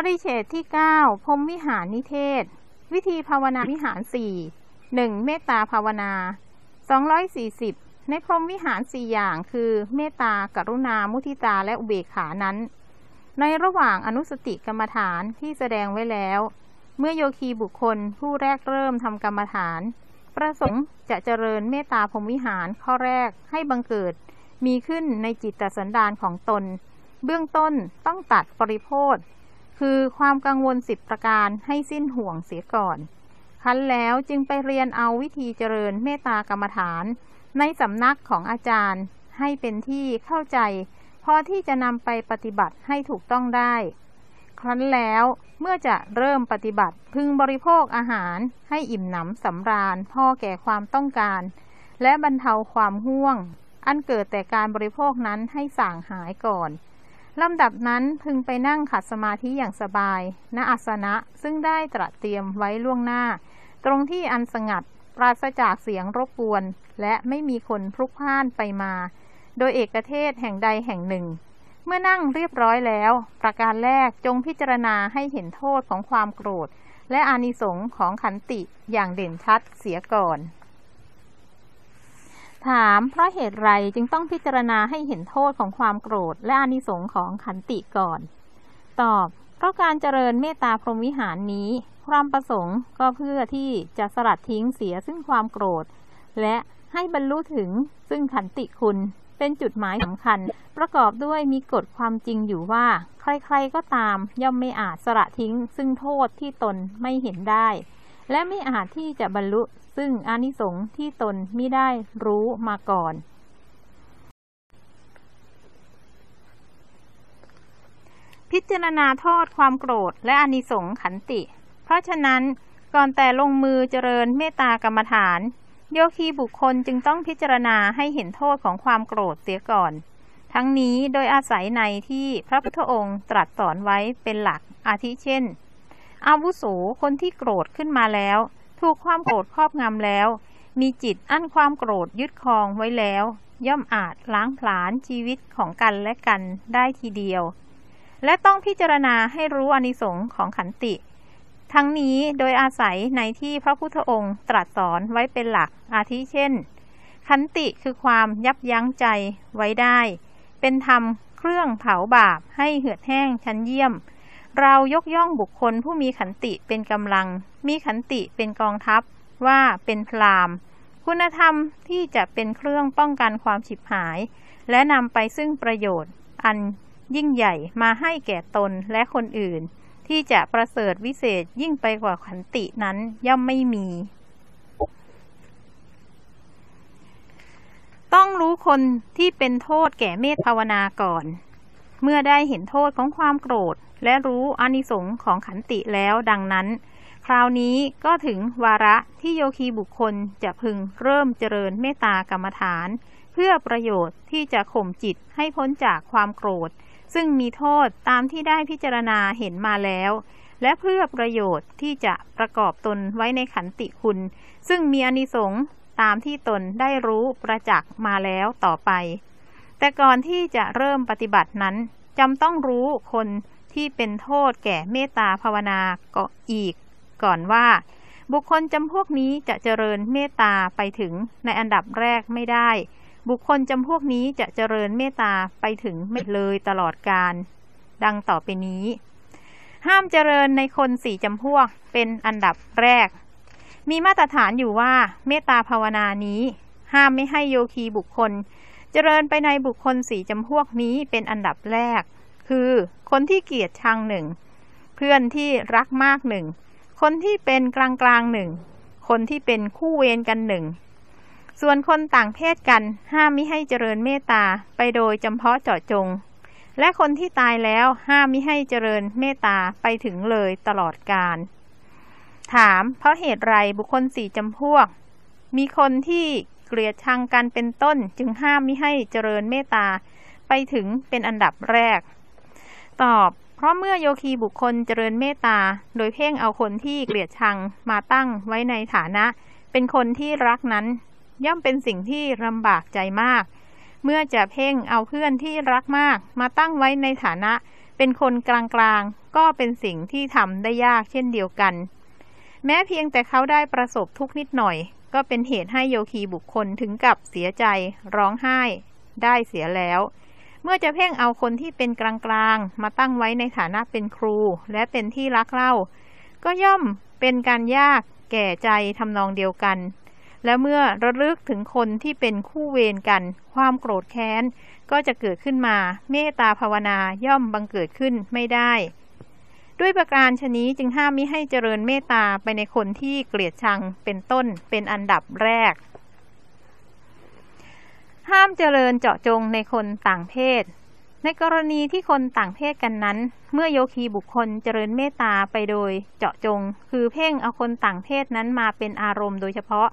ปริเฉดที่ 9พรมวิหารนิเทศ วิธีภาวนาวิหาร 4 1. เมตตาภาวนา 240 ในพรหมวิหาร4อย่างคือเมตตากรุณา มุทิตา และอุเบกขานั้น ในระหว่างอนุสติกรรมฐานที่แสดงไว้แล้ว เมื่อโยคีบุคคลผู้แรกเริ่มทำกรรมฐาน ประสงค์จะเจริญเมตตาพรหมวิหารข้อแรกให้บังเกิด มีขึ้นในจิตสันดานของตน เบื้องต้นต้องตัดปริโภท คือความกังวลสิบประการให้สิ้นห่วงเสียก่อน คั้นแล้วจึงไปเรียนเอาวิธีเจริญเมตตากรรมฐาน ในสำนักของอาจารย์ให้เป็นที่เข้าใจพอที่จะนำไปปฏิบัติให้ถูกต้องได้ ครั้นแล้วเมื่อจะเริ่มปฏิบัติพึงบริโภคอาหารให้อิ่มหนำสำราญพอแก่ความต้องการ และบรรเทาความห่วง อันเกิดแต่การบริโภคนั้นให้ส่างหายก่อน ลำดับนั้นพึงไปนั่งขัดสมาธิอย่างสบาย ณอาสนะซึ่งได้ตระเตรียมไว้ล่วงหน้า ตรงที่อันสงัด ปราศจากเสียงรบกวน และไม่มีคนพลุกพล่านไปมา โดยเอกเทศแห่งใดแห่งหนึ่ง เมื่อนั่งเรียบร้อยแล้ว ประการแรกจงพิจารณาให้เห็นโทษของความโกรธ และอานิสงส์ของขันติอย่างเด่นชัดเสียก่อน ถามเพราะเหตุไรจึงต้องพิจารณาให้เห็นโทษของความโกรธและอานิสงส์ของขันติก่อน ตอบ เพราะการเจริญเมตตาพรหมวิหารนี้ ความประสงค์ก็เพื่อที่จะสลัดทิ้งเสียซึ่งความโกรธ และให้บรรลุถึงซึ่งขันติคุณ เป็นจุดหมายสำคัญ ประกอบด้วยมีกฎความจริงอยู่ว่า ใครๆก็ตามย่อมไม่อาจสละทิ้ง ซึ่งโทษที่ตนไม่เห็นได้ และไม่อาจที่จะบรรลุซึ่งอานิสงส์ที่ตนไม่ได้รู้มาก่อน พิจารณาโทษความโกรธและอานิสงส์ขันติ เพราะฉะนั้นก่อนแต่ลงมือเจริญเมตตากรรมฐาน โยคีบุคคลจึงต้องพิจารณาให้เห็นโทษของความโกรธเสียก่อน ทั้งนี้โดยอาศัยในที่พระพุทธองค์ตรัสสอนไว้เป็นหลักอาทิเช่น อาวุโสคนที่โกรธขึ้นมาแล้ว ถูกความโกรธครอบงำแล้ว มีจิตอั้นความโกรธยึดครองไว้แล้ว ย่อมอาจล้างผลาญชีวิตของกันและกันได้ทีเดียว และต้องพิจารณาให้รู้อนิสงค์ของขันติ ทั้งนี้โดยอาศัยในที่พระพุทธองค์ตรัสสอนไว้เป็นหลักอาทิเช่น ขันติคือความยับยั้งใจไว้ได้ เป็นธรรมเครื่องเผาบาปให้เหือดแห้งชั้นเยี่ยมเรายกย่องบุคคลผู้มีขันติเป็นกำลัง มีขันติเป็นกองทัพว่าเป็นพรามคุณธรรมที่จะเป็นเครื่องป้องกันความฉิบหาย และนำไปซึ่งประโยชน์ อันยิ่งใหญ่มาให้แก่ตนและคนอื่น ที่จะประเสริฐวิเศษยิ่งไปกว่าขันตินั้นย่อมไม่มี ต้องรู้คนที่เป็นโทษแก่เมตภาวนาก่อน เมื่อได้เห็นโทษของความโกรธ และรู้อนิสงค์ของขันติแล้วดังนั้น คราวนี้ก็ถึงวาระที่โยคีบุคคลจะพึงเริ่มเจริญเมตตากรรมฐาน เพื่อประโยชน์ที่จะข่มจิตให้พ้นจากความโกรธ ซึ่งมีโทษตามที่ได้พิจารณาเห็นมาแล้ว และเพื่อประโยชน์ที่จะประกอบตนไว้ในขันติคุณ ซึ่งมีอนิสงส์ตามที่ตนได้รู้ประจักษ์มาแล้วต่อไป แต่ก่อนที่จะเริ่มปฏิบัตินั้นจำต้องรู้คนที่เป็นโทษแก่เมตตาภาวนาก็อีก ก่อนว่า บุคคลจำพวกนี้จะเจริญเมตตาไปถึงในอันดับแรกไม่ได้ บุคคลจำพวกนี้จะเจริญเมตตาไปถึงไม่เลยตลอดการ ดังต่อไปนี้ ห้ามเจริญในคนสี่จำพวกเป็นอันดับแรก มีมาตรฐานอยู่ว่าเมตตาภาวนานี้ ห้ามไม่ให้โยคีบุคคล เจริญไปในบุคคลสี่จำพวกนี้เป็นอันดับแรก คือคนที่เกลียดชังหนึ่งเพื่อนที่รักมากหนึ่ง คนที่เป็นกลางกลางหนึ่ง คนที่เป็นคู่เวรกันหนึ่ง ส่วนคนต่างเพศกันห้ามมิให้เจริญเมตตาไปโดยจำเพาะเจาะจง และคนที่ตายแล้วห้ามมิให้เจริญเมตตาไปถึงเลยตลอดกาล ถามเพราะเหตุไรบุคคลสี่จำพวก มีคนที่เกลียดชังกันเป็นต้นจึงห้ามมิให้เจริญเมตตาไปถึงเป็นอันดับแรก ตอบ เพราะเมื่อโยคีบุคคลเจริญเมตตา โดยเพ่งเอาคนที่เกลียดชังมาตั้งไว้ในฐานะ เป็นคนที่รักนั้น ย่อมเป็นสิ่งที่ลำบากใจมาก เมื่อจะเพ่งเอาเพื่อนที่รักมาก มาตั้งไว้ในฐานะ เป็นคนกลางๆ ก็ก็เป็นสิ่งที่ทำได้ยากเช่นเดียวกัน แม้เพียงแต่เขาได้ประสบทุกนิดหน่อย ก็เป็นเหตุให้โยคีบุคคลถึงกับเสียใจ ร้องไห้ ได้เสียแล้ว มื่อจะเพ่งเอาคนที่เป็นกลางๆ มาตั้งไว้ในฐานะเป็นครู และเป็นที่รักเล่า ก็ย่อมเป็นการยากแก่ใจทำนองเดียวกัน และเมื่อระลึกถึงคนที่เป็นคู่เวรกัน ความโกรธแค้น ก็จะเกิดขึ้นมา เมตตาภาวนาย่อมบังเกิดขึ้นไม่ได้ ด้วยประการชนี้จึงห้ามมิให้เจริญเมตตาไปในคนที่เกลียดชังเป็นต้นเป็นอันดับแรก ห้ามเจริญเจาะจงในคนต่างเพศ ในกรณีที่คนต่างเพศกันนั้น เมื่อโยคีบุคคลเจริญเมตตาไปโดยเจาะจง คือเพ่งเอาคนต่างเพศนั้นมาเป็นอารมณ์โดยเฉพาะ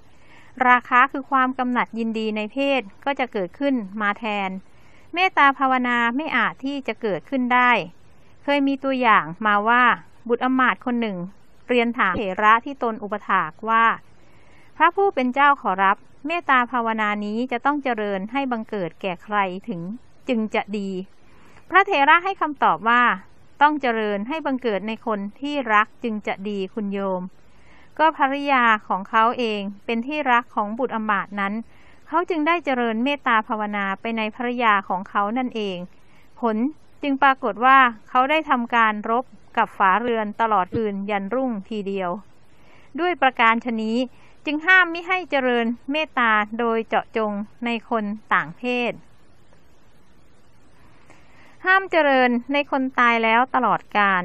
ราคะคือความกำหนัดยินดีในเพศก็จะเกิดขึ้นมาแทน เมตตาภาวนาไม่อาจที่จะเกิดขึ้นได้ เคยมีตัวอย่างมาว่า บุตรอมาตคนหนึ่ง เรียนถามเถระที่ตนอุปถากว่า พระผู้เป็นเจ้าขอรับ เมตตาภาวนานี้จะต้องเจริญให้บังเกิดแก่ใครถึงจึงจะดี พระเถระให้คำตอบว่า ต้องเจริญให้บังเกิดในคนที่รักจึงจะดีคุณโยม ก็ภริยาของเขาเองเป็นที่รักของบุตรอมาตย์นั้น เขาจึงได้เจริญเมตตาภาวนาไปในภริยาของเขานั่นเอง ผลจึงปรากฏว่าเขาได้ทำการรบกับฝาเรือนตลอดคืนยันรุ่งทีเดียว ด้วยประการชนี้ จึงห้ามไม่ให้เจริญเมตตาโดยเจาะจงในคนต่างเพศ ห้ามเจริญในคนตายแล้วตลอดกาล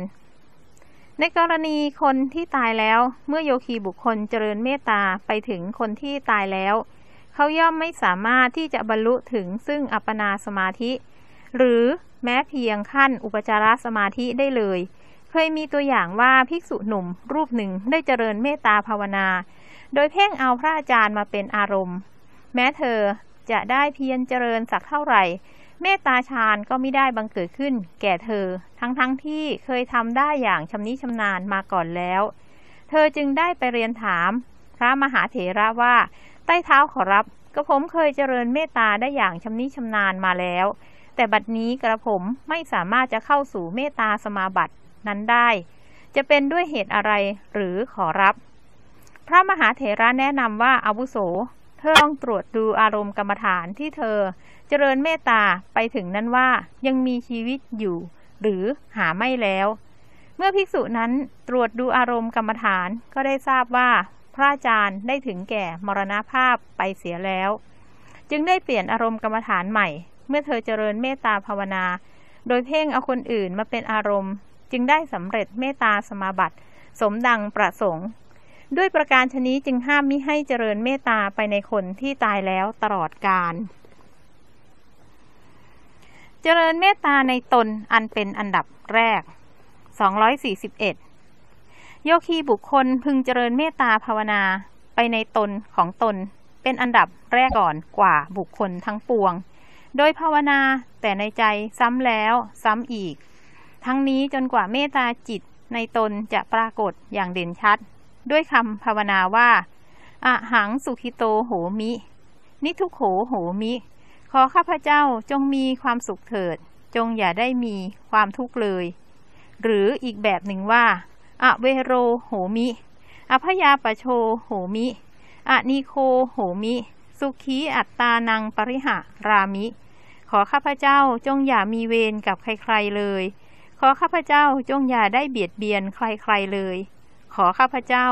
ในกรณีคนที่ตายแล้วเมื่อโยคีบุคคลเจริญเมตตาไปถึงคนที่ตายแล้ว เขาย่อมไม่สามารถที่จะบรรลุถึงซึ่งอัปปนาสมาธิ หรือแม้เพียงขั้นอุปจารสมาธิได้เลย เคยมีตัวอย่างว่าภิกษุหนุ่มรูปหนึ่งได้เจริญเมตตาภาวนา โดยเพ่งเอาพระอาจารย์มาเป็นอารมณ์ แม้เธอจะได้เพียรเจริญสักเท่าไหร่ เมตตาฌานก็ไม่ได้บังเกิดขึ้น แก่เธอ ทั้งๆทที่เคยทำได้อย่างชำนิชำนาญมาก่อนแล้ว เธอจึงได้ไปเรียนถาม พระมหาเถระว่า ใต้เท้าขอรับก็ผมเคยเจริญเมตตาได้อย่างชำนิชำนาญมาแล้ว แต่บัดนี้กระผมไม่สามารถจะเข้าสู่เมตตาสมาบัตินั้นได้ จะเป็นด้วยเหตุอะไรหรือขอรับ พระมหาเถระแนะนำว่าอาวุโส เธอลองตรวจดูอารมณ์กรรมฐานที่เธอ เจริญเมตตาไปถึงนั้นว่ายังมีชีวิตอยู่ หรือหาไม่แล้ว เมื่อภิกษุนั้นตรวจดูอารมณ์กรรมฐานก็ได้ทราบว่า พระอาจารย์ได้ถึงแก่มรณภาพไปเสียแล้ว จึงได้เปลี่ยนอารมณ์กรรมฐานใหม่ เมื่อเธอเจริญเมตตาภาวนา โดยเพ่งเอาคนอื่นมาเป็นอารมณ์ จึงได้สำเร็จเมตตาสมาบัติ สมดังประสงค์ ด้วยประการชนี้จึงห้ามมิให้เจริญเมตตาไปในคนที่ตายแล้วตลอดกาลเจริญเมตตาในตนอันเป็นอันดับแรก 241 โยคีบุคคลพึงเจริญเมตตาภาวนาไปในตนของตนเป็นอันดับแรกก่อนกว่าบุคคลทั้งปวง โดยภาวนาแต่ในใจซ้ำแล้วซ้ำอีก ทั้งนี้จนกว่าเมตตาจิตในตนจะปรากฏอย่างเด่นชัด ด้วยคำภาวนาว่าอะหังสุขิโตโหมิ นิทุโขโหมิ ขอข้าพเจ้าจงมีความสุขเถิด จงอย่าได้มีความทุกข์เลย หรืออีกแบบหนึ่งว่าอะเวโรโหมิอพยาปโชโหมิอะนิโคโหมิ สุขีอัตตานังปริหะรามิ ขอข้าพเจ้าจงอย่ามีเวรกับใครๆเลย ขอข้าพเจ้าจงอย่าได้เบียดเบียนใครๆเลย ขอข้าพเจ้า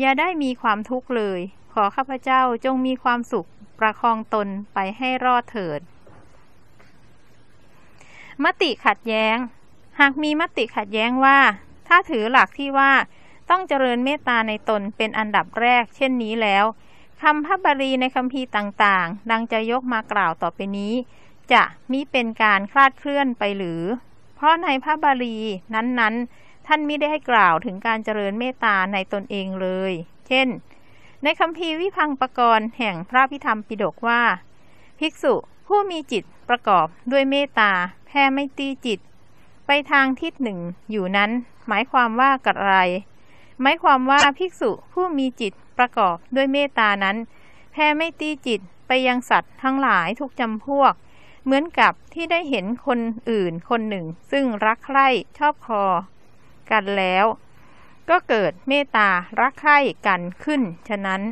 อย่าได้มีความทุกข์เลย ขอข้าพเจ้าจงมีความสุขประคองตนไปให้รอดเถิด มติขัดแย้ง หากมีมติขัดแย้งว่า ถ้าถือหลักที่ว่าต้องเจริญเมตตาในตนเป็นอันดับแรก เช่นนี้แล้วคำพระบาลีในคำพีต่างๆ ดังจะยกมากล่าวต่อไปนี้ จะมิเป็นการคลาดเคลื่อนไปหรือ เพราะในพระบาลีนั้นๆ ท่านไม่ได้ให้กล่าวถึงการเจริญเมตตาในตนเองเลย เช่น ในคำพีวิพังปกรณ์แห่งพระพิธรรมปิฎกว่า ภิกษุผู้มีจิตประกอบด้วยเมตตาแผ่ไม่ตีจิต ไปทางทิศหนึ่งอยู่นั้น หมายความว่ากะไร หมายความว่าภิกษุผู้มีจิตประกอบด้วยเมตตานั้นแผ่ไม่ตีจิตไปยังสัตว์ทั้งหลายทุกจำพวก เหมือนกับที่ได้เห็นคนอื่นคนหนึ่ง ซึ่งรักใคร่ชอบคอ กันแล้ว ก็เกิดเมตตารักใคร่กันขึ้น ฉะนั้น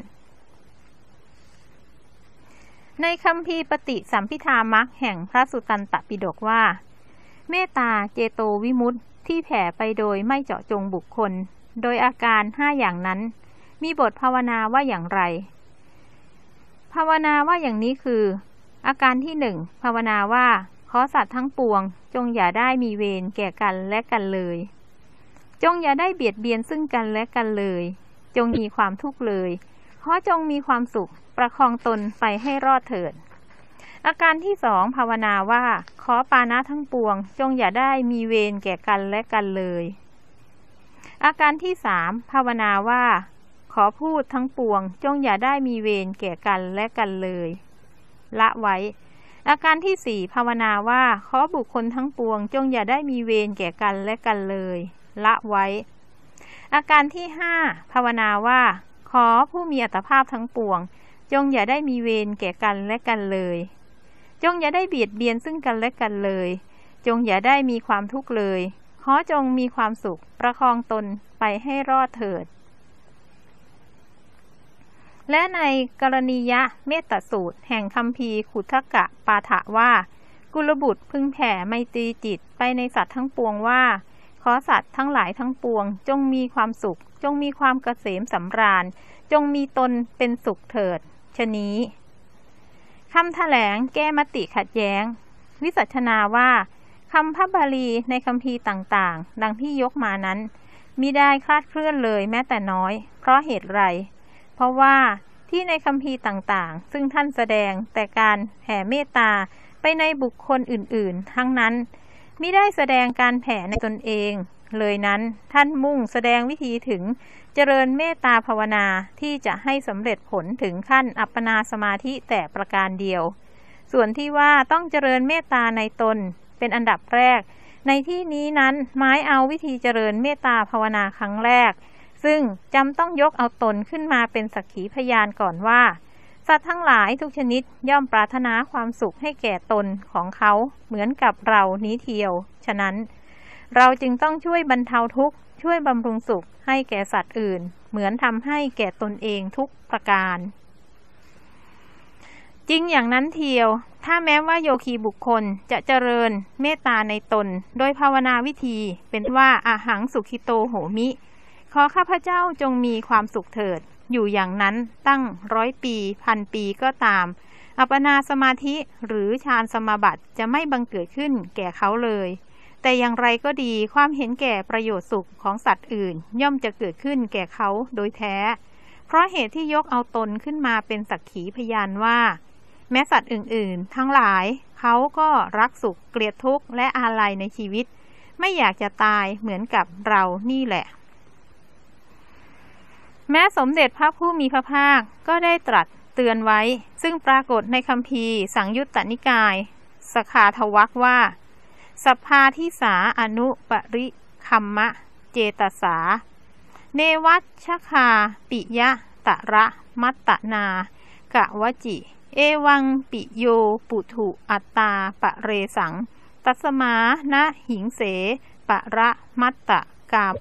ในคำพีปฏิสัมพิธามักแห่งพระสุตันตปิฎกว่า เมตตาเจโตวิมุตติที่แผ่ไปโดยไม่เจาะจงบุคคล โดยอาการห้าอย่างนั้น มีบทภาวนาว่าอย่างไร ภาวนาว่าอย่างนี้คือ อาการที่หนึ่งภาวนาว่าขอสัตว์ทั้งปวง จงอย่าได้มีเวรแก่กันและกันเลย จงอย่าได้เบียดเบียนซึ่งกันและกันเลย จงมีความทุกข์เลย ขอจงมีความสุข ประคองตนไปให้รอดเถิด อาการที่สองภาวนาว่า ขอปานะทั้งปวง จงอย่าได้มีเวรแก่กันและกันเลย อาการที่สามภาวนาว่า ขอพูดทั้งปวง จงอย่าได้มีเวรแก่กันและกันเลย ละไว้อาการที่สี่ภาวนาว่า ขอบุคคลทั้งปวง จงอย่าได้มีเวรแก่กันและกันเลย ละไว้ อาการที่ห้าภาวนาว่า ขอผู้มีอัตภาพทั้งปวง จงอย่าได้มีเวรแก่กันและกันเลย จงอย่าได้เบียดเบียนซึ่งกันและกันเลย จงอย่าได้มีความทุกข์เลย ขอจงมีความสุขประคองตนไปให้รอดเถิด และในกรณียะเมตตสูตร แห่งคำพีขุทกะปาฐะว่ากุลบุตรพึงแผ่ไมตรีจิตไปในสัตว์ทั้งปวงว่า ขอสัตว์ทั้งหลายทั้งปวง จงมีความสุข จงมีความเกษมสำราญ จงมีตนเป็นสุขเถิด ชนี้คำถแถลงแก้มติขัดแย้ง วิสัชนาว่าคำพระบาลีในคำพีต่างๆ ดังที่ยกมานั้นมิได้คลาดเคลื่อนเลยแม้แต่น้อย เพราะเหตุไร เพราะว่าที่ในคำพีต่างๆ ซึ่งท่านแสดงแต่การแผ่เมตตาไปในบุคคลอื่นๆ ทั้งนั้น มิได้แสดงการแผ่ในตนเอง เลยนั้นท่านมุ่งแสดงวิธีถึงเจริญเมตตาภาวนาที่จะให้สำเร็จผลถึงขั้นอัปปนาสมาธิแต่ประการเดียว ส่วนที่ว่าต้องเจริญเมตตาในตนเป็นอันดับแรก ในที่นี้นั้นหมายเอาวิธีเจริญเมตตาภาวนาครั้งแรก ซึ่งจำต้องยกเอาตนขึ้นมาเป็นสักขีพยานก่อนว่า สัตว์ทั้งหลายทุกชนิดย่อมปรารถนาความสุขให้แก่ตนของเขาเหมือนกับเรานี้เทียว ฉะนั้น เราจึงต้องช่วยบรรเทาทุกข์ช่วยบำรุงสุขให้แก่สัตว์อื่น เหมือนทำให้แก่ตนเองทุกประการ จริงอย่างนั้นเทียว ถ้าแม้ว่าโยคีบุคคลจะเจริญเมตตาในตน โดยภาวนาวิธีเป็นว่าอาหังสุขิโตโหมิ ขอข้าพเจ้าจงมีความสุขเถิด อยู่อย่างนั้นตั้งร้อยปีพันปีก็ตาม อัปปนาสมาธิหรือฌานสมาบัติจะไม่บังเกิดขึ้นแก่เขาเลย แต่อย่างไรก็ดีความเห็นแก่ประโยชน์สุขของสัตว์อื่น ย่อมจะเกิดขึ้นแก่เขาโดยแท้ เพราะเหตุที่ยกเอาตนขึ้นมาเป็นสักขีพยานว่า แม้สัตว์อื่นๆ ทั้งหลายเขาก็รักสุขเกลียดทุกข์และอาลัยในชีวิต ไม่อยากจะตายเหมือนกับเรานี่แหละ แม้สมเด็จพระผู้มีพระภาคก็ได้ตรัสเตือนไว้ ซึ่งปรากฏในคำพีสังยุตตนิกาย สขาทวักว่า สภาทิสาอนุปริคัมมะ เจตสา เนวัชชคาปิยะตะระมัตตนากะวจิ เอวังปิโยปุถุอัตตาปะเรสัง ตัสมานะหิงเส ปะระมัตตะกาบ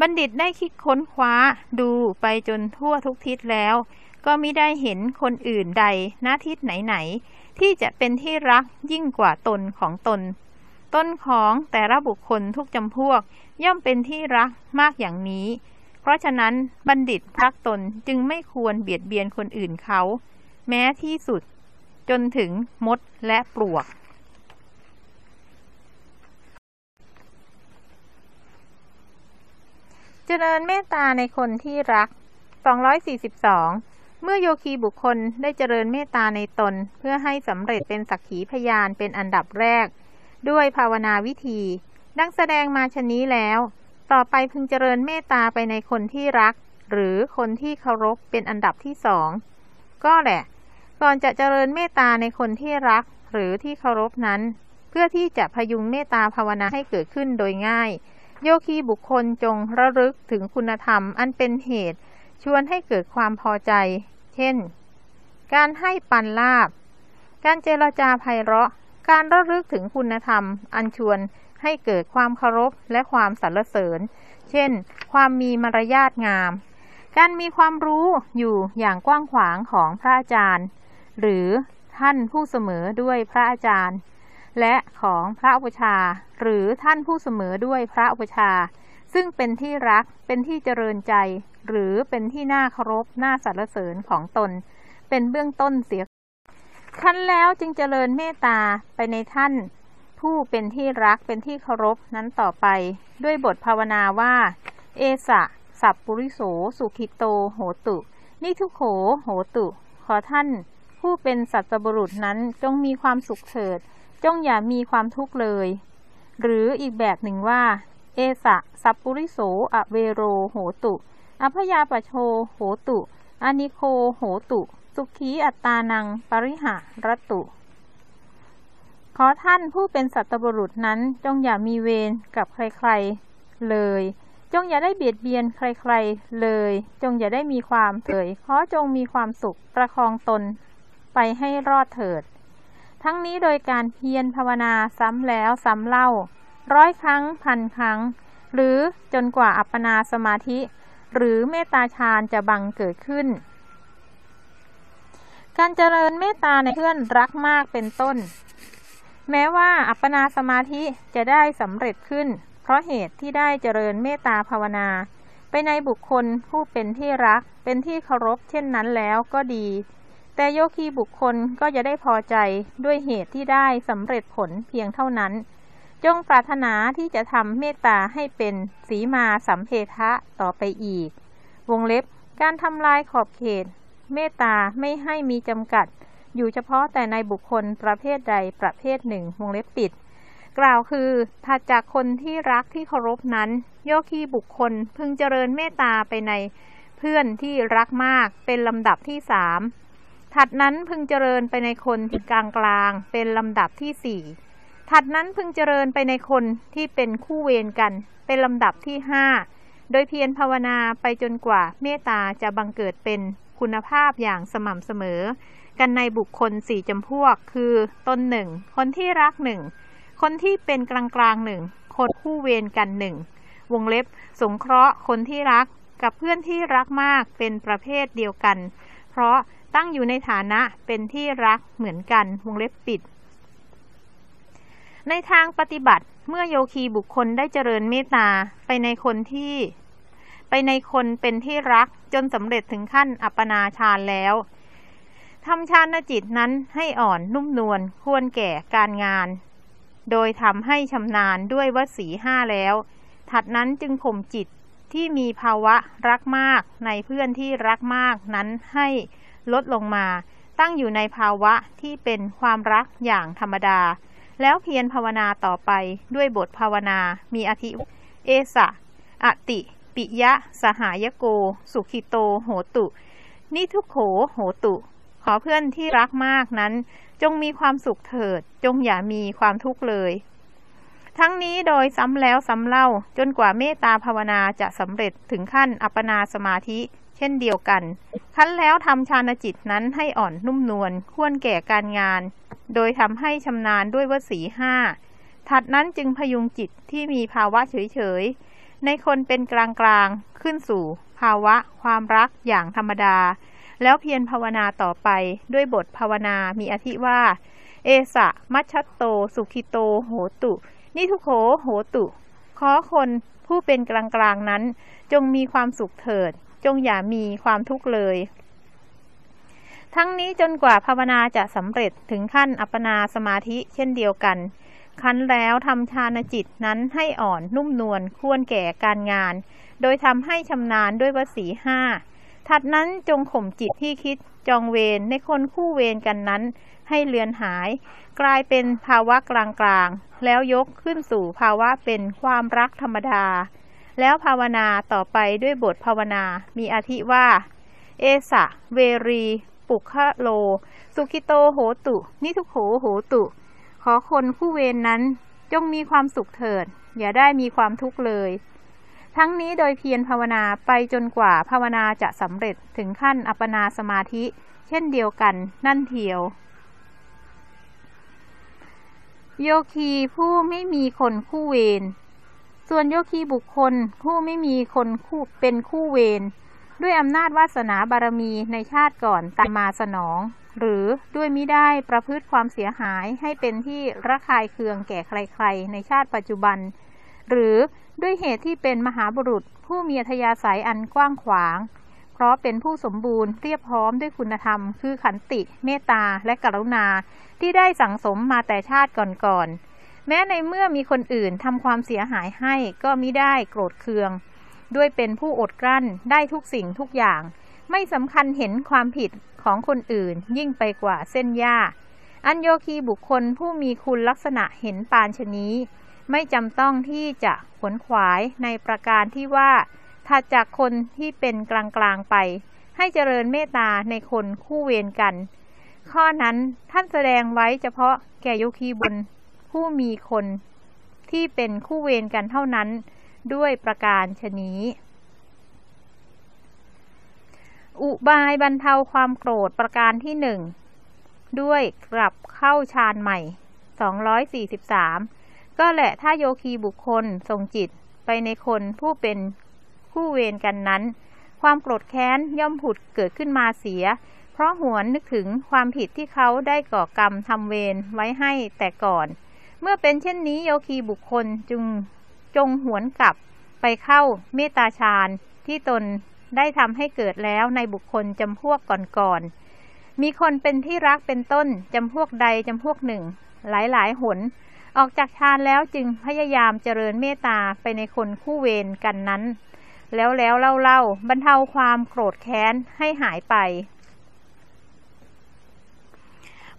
บัณฑิตได้คิดค้นคว้าดูไปจนทั่วทุกทิศแล้ว ก็มิได้เห็นคนอื่นใดณทิศไหนๆที่จะเป็นที่รักยิ่งกว่าตนของตน ต้นของแต่ละบุคคลทุกจำพวกย่อมเป็นที่รักมากอย่างนี้ เพราะฉะนั้นบัณฑิตรักตนจึงไม่ควรเบียดเบียนคนอื่นเขา แม้ที่สุด จนถึงมดและปลวก เจริญเมตตาในคนที่รัก 242 เมื่อโยคีบุคคลได้เจริญเมตตาในตน เพื่อให้สำเร็จเป็นสักขีพยานเป็นอันดับแรก ด้วยภาวนาวิธี ดังแสดงมาชนี้แล้ว ต่อไปพึงเจริญเมตตาไปในคนที่รัก หรือคนที่เคารพเป็นอันดับที่สองก็แหละ ก่อนจะเจริญเมตตาในคนที่รัก หรือที่เคารพนั้น เพื่อที่จะพยุงเมตตาภาวนาให้เกิดขึ้นโดยง่าย โยคีบุคคลจงระลึกถึงคุณธรรมอันเป็นเหตุ ชวนให้เกิดความพอใจ เช่น การให้ปันลาบ การเจรจาไพเราะ การระลึกถึงคุณธรรม อัญชวนให้เกิดความเคารพและความสรรเสริญ เช่น ความมีมารยาทงาม การมีความรู้อยู่อย่างกว้างขวางของพระอาจารย์ หรือท่านผู้เสมอด้วยพระอาจารย์ และของพระอุปชา หรือท่านผู้เสมอด้วยพระอุปชา ซึ่งเป็นที่รักเป็นที่เจริญใจ หรือเป็นที่น่าเคารพน่าสรรเสริญของตน เป็นเบื้องต้นเสียคั้นแล้วจึงเจริญเมตตาไปในท่าน ผู้เป็นที่รักเป็นที่เคารพนั้นต่อไป ด้วยบทภาวนาว่า เอสะ สัพปุริโส สุขิโต โหตุ นิทุโข โหตุ ขอท่าน ผู้เป็นสัตบุรุษนั้นจงมีความสุขเถิด จงอย่ามีความทุกข์เลย หรืออีกแบบหนึ่งว่า เอสะสัพปุริโสอเวโรโหตุอภยาปโชโหตุอานิโคโหตุ สุขีอัตตานัง ปริหะรตุ ขอท่านผู้เป็นสัตบุรุษนั้นจงอย่ามีเวรกับใครๆ เลย จงอย่าได้เบียดเบียนใครๆ เลย จงอย่าได้มีความเผยขอจงมีความสุขประคองตนไปให้รอดเถิด ทั้งนี้โดยการเพียรภาวนาซ้ำแล้วซ้ำเล่า ร้อยครั้งพันครั้ง หรือจนกว่าอัปปนาสมาธิ หรือเมตตาฌานจะบังเกิดขึ้น การเจริญเมตตาในเพื่อนรักมากเป็นต้น แม้ว่าอัปปนาสมาธิจะได้สำเร็จขึ้น เพราะเหตุที่ได้เจริญเมตตาภาวนา ไปในบุคคลผู้เป็นที่รักเป็นที่เคารพเช่นนั้นแล้วก็ดี แต่โยคีบุคคลก็จะได้พอใจด้วยเหตุที่ได้สำเร็จผลเพียงเท่านั้น จงปรารถนาที่จะทำเมตตาให้เป็นสีมาสัมเพทะต่อไปอีก วงเล็บการทำลายขอบเขต เมตตาไม่ให้มีจำกัด อยู่เฉพาะแต่ในบุคคลประเภทใดประเภทหนึ่ง วงเล็บปิด กล่าวคือถัดจากคนที่รักที่เคารพนั้น โยคีบุคคลพึงเจริญเมตตาไปในเพื่อนที่รักมากเป็นลำดับที่สาม ถัดนั้นพึงเจริญไปในคนที่กลางกลางเป็นลำดับที่สี่ถัดนั้นพึงเจริญไปในคนที่เป็นคู่เวรกัน เป็นลำดับที่ห้าโดยเพียรภาวนาไปจนกว่าเมตตาจะบังเกิดเป็นคุณภาพอย่างสม่ำเสมอ กันในบุคคลสี่จำพวก คือตนหนึ่งคนที่รักหนึ่งคนที่เป็นกลางกลางหนึ่งคนคู่เวรกันหนึ่งวงเล็บ สงเคราะห์คนที่รักกับเพื่อนที่รักมากเป็นประเภทเดียวกัน เพราะ ตั้งอยู่ในฐานะเป็นที่รักเหมือนกันวงเล็บปิด ในทางปฏิบัติเมื่อโยคีบุคคลได้เจริญเมตตาไปในคนที่ ไปในคนเป็นที่รักจนสำเร็จถึงขั้นอัปปนาฌานแล้วทำฌานจิตนั้นให้อ่อนนุ่มนวลควรแก่การงาน โดยทำให้ชำนาญด้วยวสีห้าแล้ว ถัดนั้นจึงข่มจิตที่มีภาวะรักมากในเพื่อนที่รักมากนั้นให้ ลดลงมา ตั้งอยู่ในภาวะที่เป็นความรักอย่างธรรมดา แล้วเพียรภาวนาต่อไปด้วยบทภาวนามีอธิเอสะอติ ปิยะ สหายโก สุขิโต โหตุ นิทุโข โหตุ ขอเพื่อนที่รักมากนั้น จงมีความสุขเถิด จงอย่ามีความทุกข์เลยทั้งนี้โดยซ้ำแล้วซ้ำเล่าจนกว่าเมตตาภาวนาจะสำเร็จถึงขั้นอัปปนาสมาธิ เช่นเดียวกันขั้นแล้วทำฌานจิตนั้นให้อ่อนนุ่มนวลควรแก่การงาน โดยทำให้ชำนาญด้วยวสีห้า ถัดนั้นจึงพยุงจิตที่มีภาวะเฉยในคนเป็นกลางกลางขึ้นสู่ ภาวะ ความรักอย่างธรรมดา แล้วเพียรภาวนาต่อไปด้วยบทภาวนามีอธิว่า เอสะ มัชตโต สุขิโต โหตุ นิทุโขโหตุ ขอคนผู้เป็นกลางกลางนั้นจงมีความสุขเถิด จงอย่ามีความทุกข์เลย ทั้งนี้จนกว่าภาวนาจะสำเร็จถึงขั้นอัปปนาสมาธิเช่นเดียวกัน คั้นแล้วทำฌานจิตนั้นให้อ่อนนุ่มนวลควรแก่การงาน โดยทำให้ชำนาญด้วยวสีห้าถัดนั้นจงข่มจิตที่คิดจองเวรในคนคู่เวรกันนั้น ให้เลือนหาย กลายเป็นภาวะกลางๆ แล้วยกขึ้นสู่ภาวะเป็นความรักธรรมดา แล้วภาวนาต่อไปด้วยบทภาวนา มีอาทิว่า เอสะ เวรี ปุคะโล สุขิโตโหตุ นิทุโขโหตุ ขอคนผู้เวรนนั้นจงมีความสุขเถิด อย่าได้มีความทุกข์เลย ทั้งนี้โดยเพียรภาวนาไปจนกว่าภาวนาจะสำเร็จถึงขั้นอัปปนาสมาธิ เช่นเดียวกันนั่นเทียว โยคีผู้ไม่มีคนคู่เวร ส่วนโยคีบุคคลผู้ไม่มีคนคู่เป็นคู่เวรด้วยอำนาจวาสนาบารมีในชาติก่อนตามมาสนอง หรือด้วยมิได้ประพฤติความเสียหายให้เป็นที่ระคายเคืองแก่ใครๆ ในชาติปัจจุบัน หรือด้วยเหตุที่เป็นมหาบุรุษ ผู้มีอัธยาศัยอันกว้างขวาง เพราะเป็นผู้สมบูรณ์เรียบพร้อมด้วยคุณธรรม คือขันติ เมตตาและกรุณาที่ได้สั่งสมมาแต่ชาติก่อนๆ แม้ในเมื่อมีคนอื่นทำความเสียหายให้ก็มิได้โกรธเคือง ด้วยเป็นผู้อดกลั้นได้ทุกสิ่งทุกอย่าง ไม่สำคัญเห็นความผิดของคนอื่นยิ่งไปกว่าเส้นหญ้า อันโยคีบุคคลผู้มีคุณลักษณะเห็นปานชนี้ ไม่จำต้องที่จะขวนขวายในประการที่ว่าถัดจากคนที่เป็นกลางๆไป ให้เจริญเมตตาในคนคู่เวรกัน ข้อนั้นท่านแสดงไว้เฉพาะแก่โยคีบุญ ผู้มีคนที่เป็นคู่เวรกันเท่านั้นด้วยประการชนี้ อุบายบรรเทาความโกรธประการที่หนึ่งด้วยกลับเข้าฌานใหม่ 243 ก็แหละถ้าโยคีบุคคลทรงจิตไปในคนผู้เป็นคู่เวรกันนั้น ความโกรธแค้นย่อมผุดเกิดขึ้นมาเสีย เพราะหวนนึกถึงความผิดที่เขาได้ก่อกรรมทำเวรไว้ให้แต่ก่อน เมื่อเป็นเช่นนี้โยคีบุคคลจึงจงหวนกลับไปเข้าเมตตาฌานที่ตนได้ทำให้เกิดแล้วในบุคคลจำพวกก่อนๆ มีคนเป็นที่รักเป็นต้นจำพวกใดจำพวกหนึ่ง หลายๆหน ออกจากฌานแล้วจึงพยายามเจริญเมตตาไปในคนคู่เวรกันนั้น แล้วแล้วเล่าเล่าบรรเทาความโกรธแค้นให้หายไป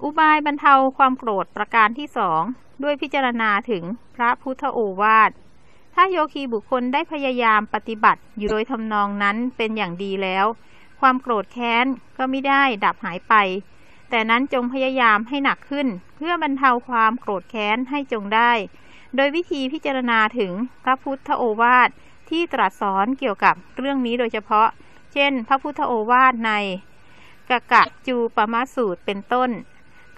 อุบายบรรเทาความโกรธประการที่สองด้วยพิจารณาถึงพระพุทธโอวาท ถ้าโยคีบุคคลได้พยายามปฏิบัติอยู่โดยทำนองนั้นเป็นอย่างดีแล้ว ความโกรธแค้นก็ไม่ได้ดับหายไป แต่นั้นจงพยายามให้หนักขึ้น เพื่อบรรเทาความโกรธแค้นให้จงได้ โดยวิธีพิจารณาถึงพระพุทธโอวาทที่ตรัสสอนเกี่ยวกับเรื่องนี้โดยเฉพาะ เช่น พระพุทธโอวาทในกะกะจูปมาสูตรเป็นต้น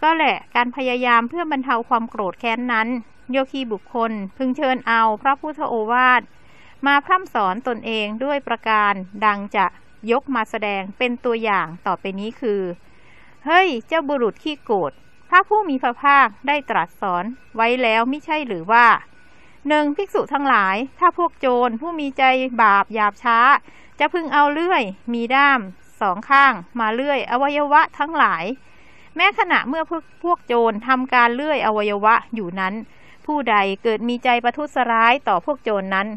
ก็แหละการพยายามเพื่อบรรเทาความโกรธแค้นนั้น โยคีบุคคลพึงเชิญเอาพระพุทธโอวาท มาพร่ำสอนตนเองด้วยประการดังจะยกมาแสดงเป็นตัวอย่างต่อไปนี้คือ เฮ้ย เจ้าบุรุษขี้โกรธพระผู้มีพระภาคได้ตรัสสอนไว้แล้วไม่ใช่หรือว่าหนึ่งภิกษุทั้งหลาย ถ้าพวกโจรผู้มีใจบาปหยาบช้า จะพึงเอาเลื่อย มีด้ามสองข้าง มาเลื่อย อวัยวะทั้งหลาย แม้ขณะเมื่อพวกพวกโจรทำการเลื่อยอวัยวะอยู่นั้น ผู้ใดเกิดมีใจประทุษร้ายต่อพวกโจรนนั้น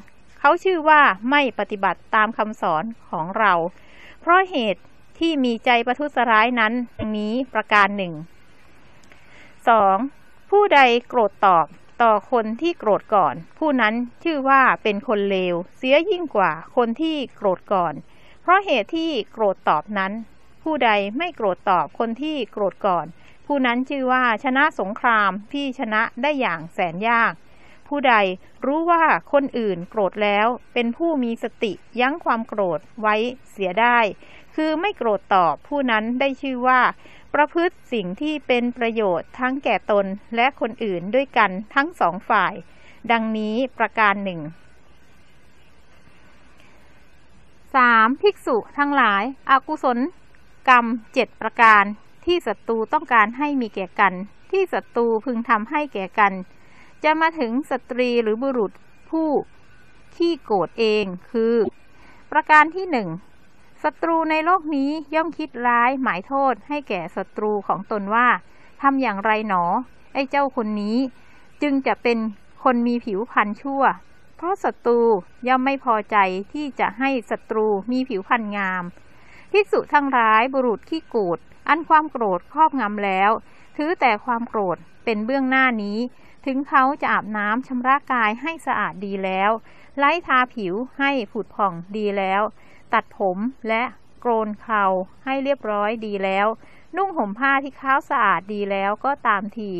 เขาชื่อว่าไม่ปฏิบัติตามคำสอนของเรา เพราะเหตุที่มีใจประทุษร้ายนั้นนี้ประการหนึ่ง 2. ผู้ใดโกรธตอบต่อคนที่โกรธก่อน ผู้นั้นชื่อว่าเป็นคนเลว เสียยิ่งกว่าคนที่โกรธก่อน เพราะเหตุที่โกรธตอบนั้น ผู้ใดไม่โกรธตอบคนที่โกรธก่อน ผู้นั้นชื่อว่าชนะสงครามที่ชนะได้อย่างแสนยาก ผู้ใดรู้ว่าคนอื่นโกรธแล้ว เป็นผู้มีสติยั้งความโกรธไว้เสียได้ คือไม่โกรธตอบผู้นั้นได้ชื่อว่า ประพฤติสิ่งที่เป็นประโยชน์ทั้งแก่ตนและคนอื่นด้วยกันทั้งสองฝ่าย ดังนี้ประการหนึ่ง 3. ภิกษุทั้งหลายอากุศล กรรมเจ็ดประการ ที่ศัตรูต้องการให้มีแก่กัน ที่ศัตรูพึงทำให้แก่กัน จะมาถึงสตรีหรือบุรุษผู้ขี้โกรธเองคือ ประการที่หนึ่งศัตรูในโลกนี้ย่อมคิดร้ายหมายโทษให้แก่ศัตรูของตนว่าทำอย่างไรหนอ ไอ้เจ้าคนนี้ จึงจะเป็นคนมีผิวพรรณชั่ว เพราะศัตรูย่อมไม่พอใจที่จะให้ศัตรูมีผิวพรรณงาม ภิกษุทั้งร้ายบุรุษขี้โกรธอันความโกรธครอบงำแล้ว ถือแต่ความโกรธเป็นเบื้องหน้านี้ ถึงเขาจะอาบน้ำชำระกายให้สะอาดดีแล้ว ไล้ทาผิวให้ผุดผ่องดีแล้ว ตัดผมและโกนเขาให้เรียบร้อยดีแล้ว นุ่งห่มผ้าที่ขาวสะอาดดีแล้วก็ตามที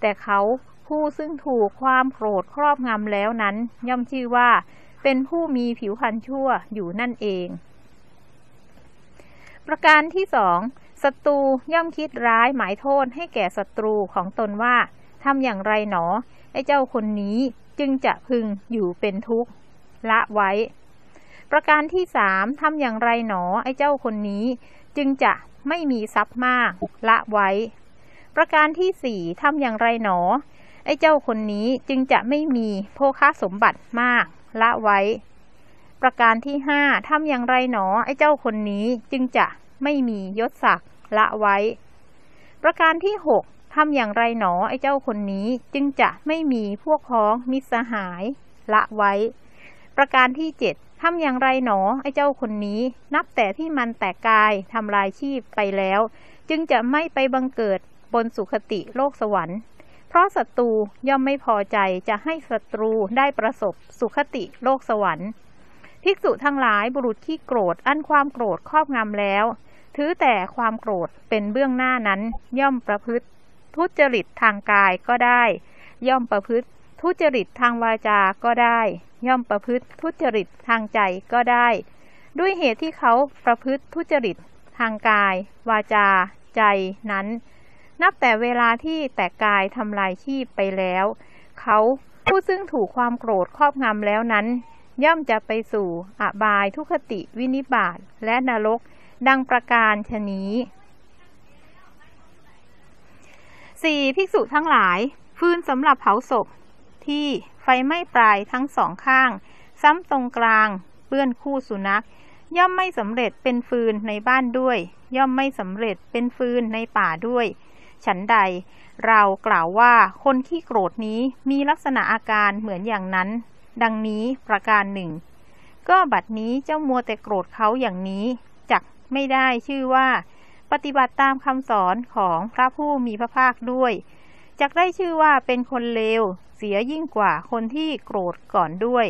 แต่เขาผู้ซึ่งถูกความโกรธครอบงำแล้วนั้น ย่อมชื่อว่า เป็นผู้มีผิวพรรณชั่วอยู่นั่นเอง ประการที่สองศัตรูย่อมคิดร้ายหมายโทษให้แก่ศัตรูของตนว่าทำอย่างไรหนอไอ้เจ้าคนนี้จึงจะพึงอยู่เป็นทุกข์ละไว้ ประการที่สามทำอย่างไรหนอไอ้เจ้าคนนี้ จึงจะไม่มีทรัพย์มากละไว้ ประการที่สี่ทำอย่างไรหนอไอ้เจ้าคนนี้จึงจะไม่มีโภคสมบัติมากละไว้ ประการที่ห้าทำอย่างไรหนอไอ้เจ้าคนนี้จึงจะไม่มียศศักดิ์ละไว้ ประการที่หกทำอย่างไรหนอไอ้เจ้าคนนี้จึงจะไม่มีพวกพ้องมิตรสหายละไว้ ประการที่เจ็ดทำอย่างไรหนอไอ้เจ้าคนนี้ นับแต่ที่มันแตกกายทำลายชีพไปแล้ว จึงจะไม่ไปบังเกิดบนสุคติโลกสวรรค์ เพราะศัตรูย่อมไม่พอใจจะให้ศัตรูได้ประสบสุคติโลกสวรรค์ ภิกษุทั้งหลายบุรุษที่โกรธ อันความโกรธครอบงำแล้ว ถือแต่ความโกรธเป็นเบื้องหน้านั้น ย่อมประพฤติ ทุจริตทางกายก็ได้ ย่อมประพฤติ ทุจริตทางวาจาก็ได้ ย่อมประพฤติทุจริตทางใจก็ได้ ด้วยเหตุที่เขาประพฤติทุจริตทางกาย วาจา ใจนั้น นับแต่เวลาที่แต่กายทำลายชีพไปแล้ว เขาผู้ซึ่งถูกความโกรธครอบงำแล้วนั้น ย่อมจะไปสู่อบายทุคติวินิบาตและนรก ดังประการชนี้สี่ภิกษุทั้งหลาย ฟืนสำหรับเผาศพที่ไฟไหม้ปลายทั้งสองข้าง ซ้ำตรงกลางเปื้อนคู่สุนัข ย่อมไม่สำเร็จเป็นฟืนในบ้านด้วย ย่อมไม่สำเร็จเป็นฟืนในป่าด้วย ฉันใด เรากล่าวว่าคนขี้โกรธนี้มีลักษณะอาการเหมือนอย่างนั้น ดังนี้ประการหนึ่ง ก็บัดนี้เจ้ามัวแต่โกรธเขาอย่างนี้จักไม่ได้ชื่อว่า ปฏิบัติตามคำสอนของพระผู้มีพระภาคด้วยจักได้ชื่อว่าเป็นคนเลว เสียยิ่งกว่าคนที่โกรธก่อนด้วย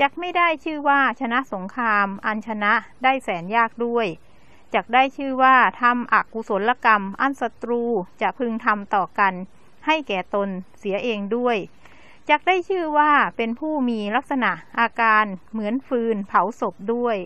จักไม่ได้ชื่อว่าชนะสงคราม อันชนะได้แสนยากด้วยจักได้ชื่อว่าทำอกุศลกรรม อันศัตรูจะพึงทำต่อกัน ให้แก่ตนเสียเองด้วย จักได้ชื่อว่าเป็นผู้มีลักษณะอาการเหมือนฟืนเผาศพด้วย